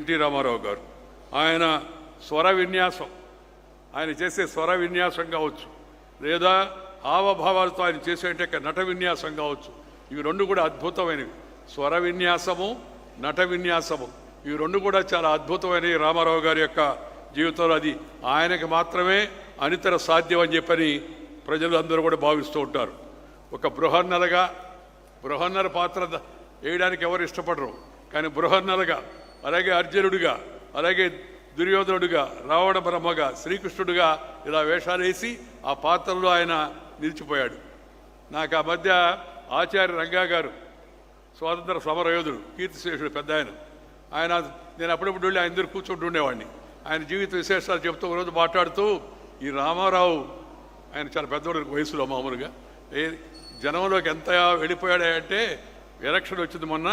NT Ramarao గారు. ఆయన స్వర విన్యాసం. ఆయన చేసే స్వర విన్యాసం కావచ్చు. లేదా హావభావాలతో ఆయన చేసే నట విన్యాసం కావచ్చు. ఇవి రెండు కూడా అద్భుతమైనవి. స్వర విన్యాసము నట విన్యాసము. ఇవి రెండు కూడా చాలా అద్భుతమైనవి రామారావు గారి యొక్క జీవితంలో. అది ఆయనకి మాత్రమే అనితర సాధ్యం అని చెప్పని ప్రజలు అందరూ కూడా భావిస్తూ ఉంటారు. ఒక బృహన్నలగా బృహన్నర పాత్ర వేయడానికి ఎవరు ఇష్టపడరు. కానీ బృహన్నలగా అలాగే అర్జునుడిగా అలాగే దుర్యోధనుడిగా రావణ బ్రహ్మగా శ్రీకృష్ణుడిగా ఇలా వేషాలు వేసి ఆ పాత్రలో ఆయన నిలిచిపోయాడు. నాకు ఆ మధ్య ఆచార్య రంగా గారు స్వాతంత్ర సమరయోధుడు కీర్తిశేషుడు పెద్ద ఆయన. ఆయన నేను అప్పుడప్పుడు వెళ్ళి ఆయన దగ్గర కూర్చుంటూ ఉండేవాడిని. ఆయన జీవిత విశేషాలు చెప్తూ ఒకరోజు మాట్లాడుతూ ఈ రామారావు ఆయన చాలా పెద్దవాడు వయసులో మామూలుగా ఏ జనంలోకి ఎంత వెళ్ళిపోయాడంటే ఎలక్షన్ వచ్చింది మొన్న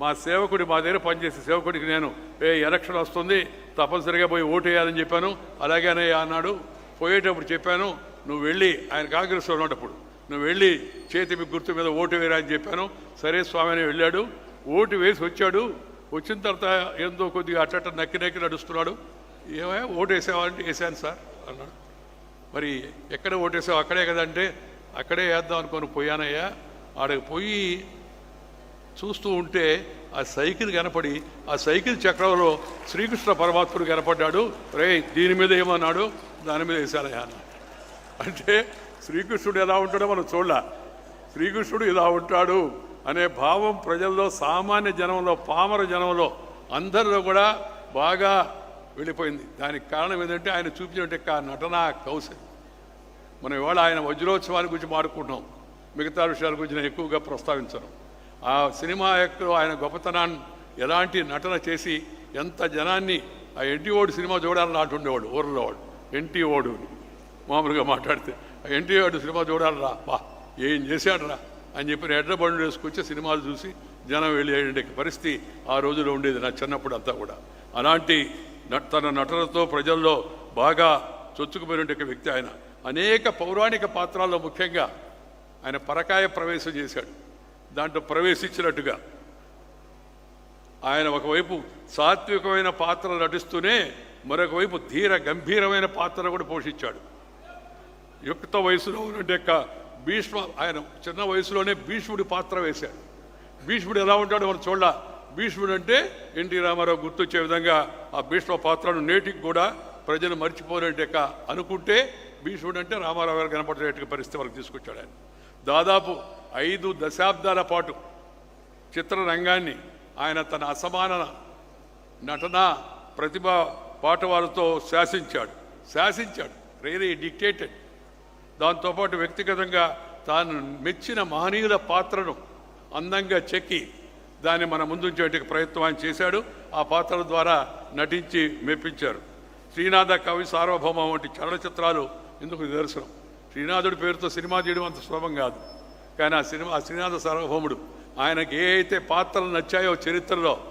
మా సేవకుడి మా దగ్గర పనిచేసే సేవకుడికి నేను ఏ ఎలక్షన్ వస్తుంది తప్పనిసరిగా పోయి ఓటు వేయాలని చెప్పాను అలాగేనయ్యా అన్నాడు. పోయేటప్పుడు చెప్పాను నువ్వు వెళ్ళి ఆయన కాంగ్రెస్లో ఉన్నప్పుడు నువ్వు వెళ్ళి చేతి మీ గుర్తు మీద ఓటు వేయరా అని చెప్పాను. సరే స్వామి అని వెళ్ళాడు. ఓటు వేసి వచ్చాడు. వచ్చిన తర్వాత ఏందో కొద్దిగా అట్ట నక్కి నక్కి నడుస్తున్నాడు. ఏమయ్యా ఓటు వేసావంటే వేసాను సార్ అన్నాడు. మరి ఎక్కడ ఓటేసావు? అక్కడే కదంటే అక్కడే వేద్దాం అనుకొని పోయానయ్యా. ఆడకి పోయి చూస్తూ ఉంటే ఆ సైకిల్ కనపడి ఆ సైకిల్ చక్రంలో శ్రీకృష్ణ పరమాత్ముడు కనపడ్డాడు. రే దీని మీద ఏమన్నాడు? దాని మీద వేశానయ్యా అంటే శ్రీకృష్ణుడు ఎలా ఉంటాడో మనం చూడాల. శ్రీకృష్ణుడు ఇలా ఉంటాడు అనే భావం ప్రజల్లో సామాన్య జనంలో పామర జనంలో అందరిలో కూడా బాగా వెళ్ళిపోయింది. దానికి కారణం ఏంటంటే ఆయన చూపించినట్టు ఆ నటన కౌశల్. మనం ఇవాళ ఆయన వజ్రోత్సవాన్ని గురించి మాడుకుంటున్నాం మిగతా విషయాల గురించి నేను ఎక్కువగా ప్రస్తావించను. ఆ సినిమా యొక్క ఆయన గొప్పతనాన్ని ఎలాంటి నటన చేసి ఎంత జనాన్ని ఆ ఎన్టీ ఓడు సినిమా చూడాలని అంటుండేవాడు ఉండేవాడు ఊర్లో వాడు ఎన్టీ ఓడు మామూలుగా మాట్లాడితే ఆ ఎన్టీ ఓడు సినిమా చూడాలరా బా ఏం చేశాడరా అని చెప్పి ఎడ్ల బండ్లు వేసుకొచ్చి సినిమాలు చూసి జనం వెళ్ళే పరిస్థితి ఆ రోజులో ఉండేది నా చిన్నప్పుడు అంతా కూడా. అలాంటి న- తన నటనతో ప్రజల్లో బాగా చొచ్చుకుపోయిన వ్యక్తి ఆయన. అనేక పౌరాణిక పాత్రల్లో ముఖ్యంగా ఆయన పరకాయ ప్రవేశం చేశాడు. దాంట్లో ప్రవేశించినట్టుగా. ఆయన ఒకవైపు సాత్వికమైన పాత్రలు నటిస్తూనే మరొక వైపు ధీర గంభీరమైన పాత్ర కూడా పోషించాడు. యుక్త వయసులో ఉన్నట్టు యొక్క భీష్మ ఆయన చిన్న వయసులోనే భీష్ముడి పాత్ర వేశాడు. భీష్ముడు ఎలా ఉంటాడో మనం చూడ భీష్ముడు అంటే ఎన్టీ రామారావు గుర్తొచ్చే విధంగా ఆ భీష్మ పాత్రను నేటికి కూడా ప్రజలు మర్చిపోలేట అనుకుంటే భీష్ముడు అంటే రామారావు గారు కనపడేట పరిస్థితి వరకు తీసుకొచ్చాడు ఆయన. దాదాపు ఐదు దశాబ్దాల పాటు చిత్రరంగాన్ని ఆయన తన అసమాన నటన ప్రతిభ పాటవాలతో శాసించాడు. శాసించాడు. రేరే డిక్టేటెడ్ దాంతోపాటు వ్యక్తిగతంగా తాను మెచ్చిన మహనీయుల పాత్రను అందంగా చెక్కి దాన్ని మన ముందుంచేటికి ప్రయత్నం ఆయన చేశాడు. ఆ పాత్రల ద్వారా నటించి మెప్పించారు. శ్రీనాథ కవి సార్వభౌమ వంటి చలనచిత్రాలు ఇందుకు నిదర్శనం. శ్రీనాథుడి పేరుతో సినిమా చేయడం అంత సులభం కాదు. కానీ ఆ సినిమా ఆ శ్రీనాథ సార్వభౌముడు ఆయనకి ఏ అయితే పాత్రలు నచ్చాయో చరిత్రలో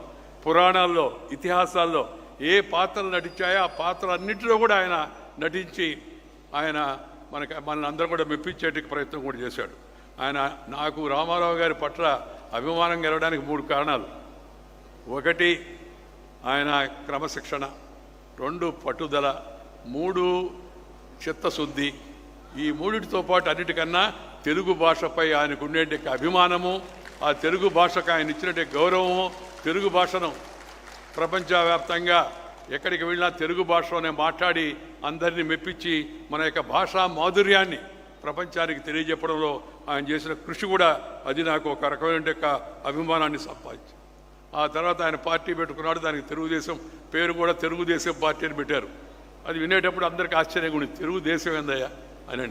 పురాణాల్లో ఇతిహాసాల్లో ఏ పాత్రలు నటించాయో ఆ పాత్రలన్నింటిలో కూడా ఆయన నటించి ఆయన మనకి మనల్ని అందరూ కూడా మెప్పించేటికి ప్రయత్నం కూడా చేశాడు. ఆయన నాకు రామారావు గారి పట్ల అభిమానం గెలవడానికి మూడు కారణాలు. ఒకటి ఆయన క్రమశిక్షణ. రెండు పట్టుదల. మూడు చిత్తశుద్ధి. ఈ మూడిటితో పాటు అన్నిటికన్నా తెలుగు భాషపై ఆయనకు ఉండే అభిమానము ఆ తెలుగు భాషకు ఆయన ఇచ్చినట్టు గౌరవము తెలుగు భాషను ప్రపంచవ్యాప్తంగా ఎక్కడికి వెళ్ళినా తెలుగు భాషలోనే మాట్లాడి అందరినీ మెప్పించి మన యొక్క భాషా మాధుర్యాన్ని ప్రపంచానికి తెలియజెప్పడంలో ఆయన చేసిన కృషి కూడా అది నాకు ఒక రకమైన యొక్క అభిమానాన్ని సంపాదించింది. ఆ తర్వాత ఆయన పార్టీ పెట్టుకున్నాడు దానికి తెలుగుదేశం పేరు కూడా తెలుగుదేశం పార్టీ అని పెట్టారు. అది వినేటప్పుడు అందరికీ ఆశ్చర్యంగా ఉంది. తెలుగుదేశం ఏందయ్యా? అని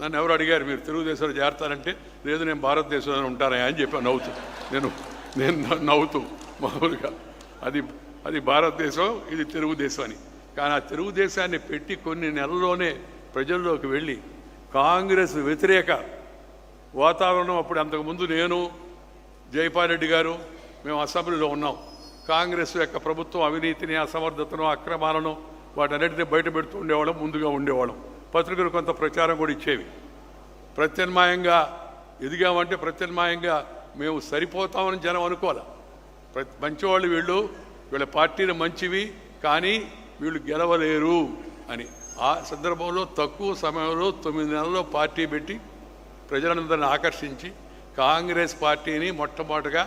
నన్ను ఎవరు అడిగారు మీరు తెలుగుదేశంలో చేరతారంటే లేదు నేను భారతదేశంలో ఉంటానయ్యా అని చెప్పాను నవ్వుతూ నేను నేను నవ్వుతూ మామూలుగా. అది అది భారతదేశం ఇది తెలుగుదేశం అని. కానీ ఆ తెలుగుదేశాన్ని పెట్టి కొన్ని నెలల్లోనే ప్రజల్లోకి వెళ్ళి కాంగ్రెస్ వ్యతిరేక వాతావరణం అప్పుడు అంతకుముందు నేను జైపాల్రెడ్డి గారు మేము అసెంబ్లీలో ఉన్నాం. కాంగ్రెస్ యొక్క ప్రభుత్వం అవినీతిని అసమర్థతను అక్రమాలను వాటన్నిటిని బయట పెడుతూ ఉండేవాళ్ళం ముందుగా ఉండేవాళ్ళం. పత్రికలు కొంత ప్రచారం కూడా ఇచ్చేవి. ప్రత్యామ్నాయంగా ఎదిగామంటే ప్రత్యామ్నాయంగా మేము సరిపోతామని జనం అనుకోవాలి. ప్రతి మంచివాళ్ళు వీళ్ళు వీళ్ళ పార్టీలు మంచివి కానీ వీళ్ళు గెలవలేరు అని. ఆ సందర్భంలో తక్కువ సమయంలో తొమ్మిది నెలల్లో పార్టీ పెట్టి ప్రజలందరిని ఆకర్షించి కాంగ్రెస్ పార్టీని మొట్టమొదటిగా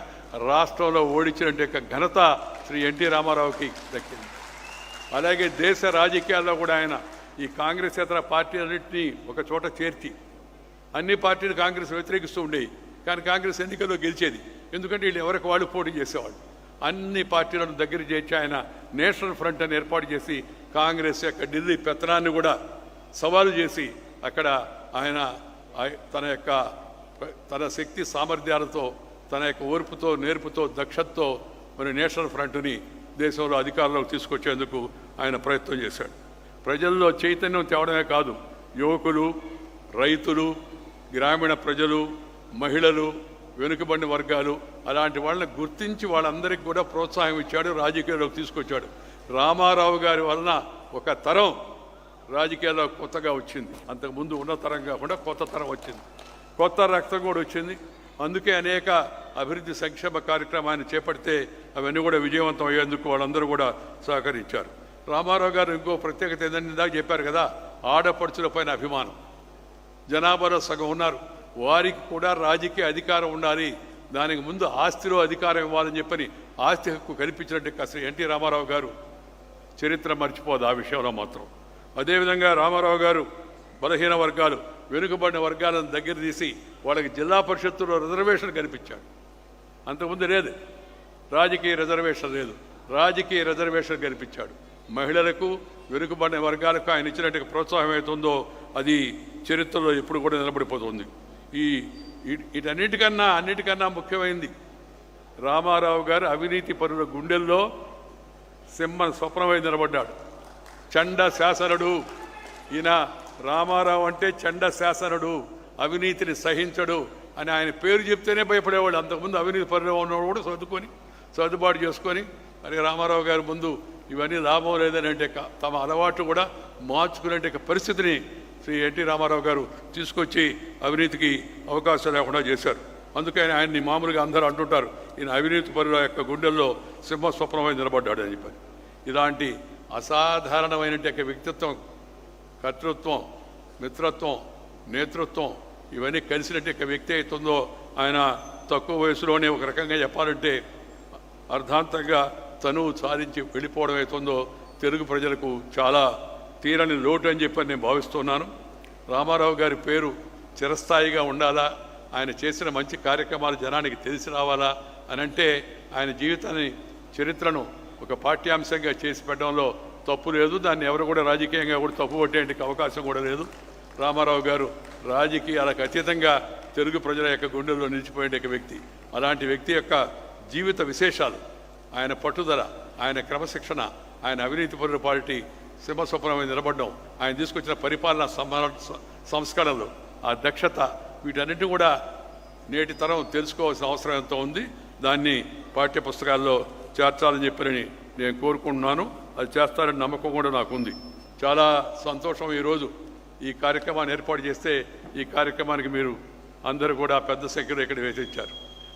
రాష్ట్రంలో ఓడించినట్టు యొక్క ఘనత శ్రీ ఎన్టీ రామారావుకి దక్కింది. అలాగే దేశ రాజకీయాల్లో కూడా ఆయన ఈ కాంగ్రెస్ ఇతర పార్టీలన్నింటినీ ఒక చోట చేర్చి అన్ని పార్టీలు కాంగ్రెస్ వ్యతిరేకిస్తూ ఉండేవి కానీ కాంగ్రెస్ ఎన్నికల్లో గెలిచేది. ఎందుకంటే వీళ్ళు ఎవరికి వాళ్ళు పోటీ చేసేవాళ్ళు. అన్ని పార్టీలను దగ్గర చేర్చి ఆయన నేషనల్ ఫ్రంట్ అని ఏర్పాటు చేసి కాంగ్రెస్ యొక్క ఢిల్లీ పెత్తనాన్ని కూడా సవాలు చేసి అక్కడ ఆయన తన యొక్క తన శక్తి సామర్థ్యాలతో తన యొక్క ఓర్పుతో నేర్పుతో దక్షతతో మరి నేషనల్ ఫ్రంట్ని దేశంలో అధికారంలోకి తీసుకొచ్చేందుకు ఆయన ప్రయత్నం చేశాడు. ప్రజల్లో చైతన్యం తేవడమే కాదు. యువకులు రైతులు గ్రామీణ ప్రజలు మహిళలు వెనుకబడిన వర్గాలు అలాంటి వాళ్ళని గుర్తించి వాళ్ళందరికీ కూడా ప్రోత్సాహం ఇచ్చాడు రాజకీయాల్లోకి తీసుకొచ్చాడు. రామారావు గారి వలన ఒక తరం రాజకీయాల్లో కొత్తగా వచ్చింది. అంతకుముందు ఉన్న తరం కాకుండా కొత్త తరం వచ్చింది. కొత్త రక్తం కూడా వచ్చింది. అందుకే అనేక అభివృద్ధి సంక్షేమ కార్యక్రమాన్ని చేపడితే అవన్నీ కూడా విజయవంతం అయ్యేందుకు వాళ్ళందరూ కూడా సహకరించారు. రామారావు గారు ఇంకో ప్రత్యేకత ఏంటంటే ఇందాక చెప్పారు కదా ఆడపడుచుల పైన అభిమానం. జనాభాలో సగం ఉన్నారు. వారికి కూడా రాజకీయ అధికారం ఉండాలి. దానికి ముందు ఆస్తిలో అధికారం ఇవ్వాలని చెప్పని ఆస్తి హక్కు కల్పించినట్టు కాస్త ఎన్టీ రామారావు గారు చరిత్ర మర్చిపోదు ఆ విషయంలో మాత్రం. అదేవిధంగా రామారావు గారు బలహీన వర్గాలు వెనుకబడిన వర్గాలను దగ్గర తీసి వాళ్ళకి జిల్లా పరిషత్తులో రిజర్వేషన్ కల్పించాడు అంతకుముందు లేదు. రాజకీయ రిజర్వేషన్ లేదు. రాజకీయ రిజర్వేషన్ కల్పించాడు. మహిళలకు వెనుకబడిన వర్గాలకు ఆయన ఇచ్చినట్టు ప్రోత్సాహం అవుతుందో అది చరిత్రలో ఎప్పుడు కూడా నిలబడిపోతుంది. ఈ ఇటన్నిటికన్నా వీటన్నిటికన్నా అన్నిటికన్నా ముఖ్యమైనది రామారావు గారు అవినీతి పరుల గుండెల్లో సింహ స్వప్నమై నిలబడ్డాడు. చండ శాసనుడు. ఈయన రామారావు అంటే చండ శాసనుడు అవినీతిని సహించడు అని ఆయన పేరు చెప్తేనే భయపడేవాడు అంతకుముందు అవినీతి పరులు ఉన్నవాడు కూడా సర్దుకొని సర్దుబాటు చేసుకొని మరి రామారావు గారి ముందు ఇవన్నీ లాభం లేదని అంటే తమ అలవాటు కూడా మార్చుకునే పరిస్థితిని శ్రీ ఎన్టీ రామారావు గారు తీసుకొచ్చి అవినీతికి అవకాశం లేకుండా చేశారు. అందుకని ఆయన్ని మామూలుగా అందరూ అంటుంటారు ఈయన అవినీతి పరుల యొక్క గుండెల్లో సింహ స్వప్నమై నిలబడ్డాడు అని చెప్పారు ఇలాంటి అసాధారణమైన వ్యక్తిత్వం కర్తృత్వం మిత్రత్వం నేతృత్వం ఇవన్నీ కలిసినట్టు యొక్క వ్యక్తి అవుతుందో ఆయన తక్కువ వయసులోనే ఒక రకంగా చెప్పాలంటే అర్ధాంతంగా తనువు సాధించి వెళ్ళిపోవడం అవుతుందో తెలుగు ప్రజలకు చాలా తీరని లోటు అని చెప్పి నేను భావిస్తున్నాను. రామారావు గారి పేరు చిరస్థాయిగా ఉండాలా? ఆయన చేసిన మంచి కార్యక్రమాలు జనానికి తెలిసి రావాలా? అని అంటే ఆయన జీవితాన్ని చరిత్రను ఒక పాఠ్యాంశంగా చేసి పెట్టడంలో తప్పు లేదు. దాన్ని ఎవరు కూడా రాజకీయంగా కూడా తప్పు పట్టేందుకు అవకాశం కూడా లేదు. రామారావు గారు రాజకీయాలకు అతీతంగా తెలుగు ప్రజల యొక్క గుండెల్లో నిలిచిపోయే వ్యక్తి. అలాంటి వ్యక్తి యొక్క జీవిత విశేషాలు ఆయన పట్టుదల ఆయన క్రమశిక్షణ ఆయన అవినీతి పరుల పార్టీ సింహస్వప్నమై నిలబడడం ఆయన తీసుకొచ్చిన పరిపాలన సంస్కరణలు ఆ దక్షత వీటన్నిటిని కూడా నేటి తరం తెలుసుకోవాల్సిన అవసరం ఎంతో ఉంది. దాన్ని పాఠ్య పుస్తకాల్లో చేర్చాలని చెప్పని నేను కోరుకుంటున్నాను. అది చేస్తారని నమ్మకం కూడా నాకు ఉంది చాలా సంతోషం ఈరోజు ఈ కార్యక్రమాన్ని ఏర్పాటు చేస్తే ఈ కార్యక్రమానికి మీరు అందరూ కూడా పెద్ద సంఖ్యలో ఇక్కడ వేసించారు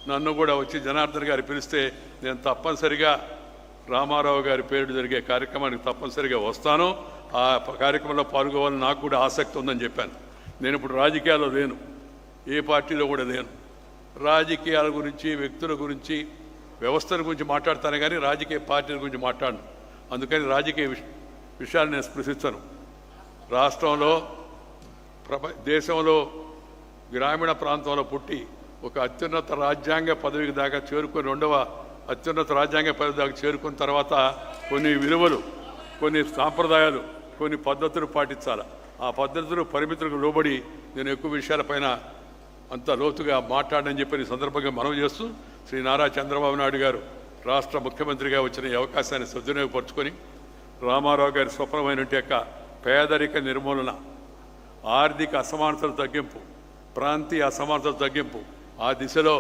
నన్ను కూడా వచ్చి జనార్దన్ గారు పిలిస్తే నేను తప్పనిసరిగా రామారావు గారి పేరు జరిగే కార్యక్రమానికి తప్పనిసరిగా వస్తాను. ఆ కార్యక్రమంలో పాల్గొవాలని నాకు కూడా ఆసక్తి ఉందని చెప్పాను. నేను ఇప్పుడు రాజకీయాల్లో లేను. ఏ పార్టీలో కూడా లేను. రాజకీయాల గురించి వ్యక్తుల గురించి వ్యవస్థల గురించి మాట్లాడతాను కానీ రాజకీయ పార్టీల గురించి మాట్లాడను. అందుకని రాజకీయ విషయాలు నేను స్పృశించను. రాష్ట్రంలో ప్రప దేశంలో గ్రామీణ ప్రాంతంలో పుట్టి ఒక అత్యున్నత రాజ్యాంగ పదవికి దాకా చేరుకుని రెండవ అత్యున్నత రాజ్యాంగ పదవి దాకా చేరుకున్న తర్వాత కొన్ని విలువలు కొన్ని సాంప్రదాయాలు కొన్ని పద్ధతులు పాటించాలి. ఆ పద్ధతులు పరిమితులకు లోబడి నేను ఎక్కువ విషయాలపైన అంత లోతుగా మాట్లాడని చెప్పిన ఈ సందర్భంగా మనవి చేస్తూ శ్రీ నారా చంద్రబాబు నాయుడు గారు రాష్ట్ర ముఖ్యమంత్రిగా వచ్చిన ఈ అవకాశాన్ని సద్వినియోగపరుచుకొని రామారావు గారి స్వప్నమైన యొక్క పేదరిక నిర్మూలన ఆర్థిక అసమానతల తగ్గింపు ప్రాంతీయ అసమానతల తగ్గింపు ఆ దిశలో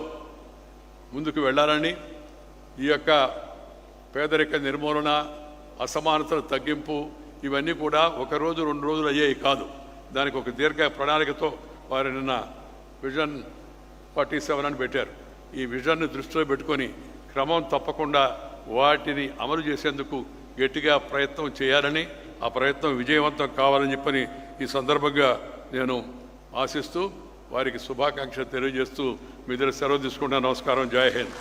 ముందుకు వెళ్ళాలని ఈ యొక్క పేదరిక నిర్మూలన అసమానతల తగ్గింపు ఇవన్నీ కూడా ఒక రోజు రెండు రోజులు అయ్యేవి కాదు. దానికి ఒక దీర్ఘ ప్రణాళికతో వారు నిన్న విజన్ ఫార్టీ సెవెన్ అని పెట్టారు. ఈ విజన్ని దృష్టిలో పెట్టుకొని క్రమం తప్పకుండా వాటిని అమలు చేసేందుకు గట్టిగా ప్రయత్నం చేయాలని ఆ ప్రయత్నం విజయవంతం కావాలని చెప్పని ఈ సందర్భంగా నేను ఆశిస్తూ వారికి శుభాకాంక్షలు తెలియజేస్తూ మీ దగ్గర సెలవు తీసుకుంటా నమస్కారం జై హింద్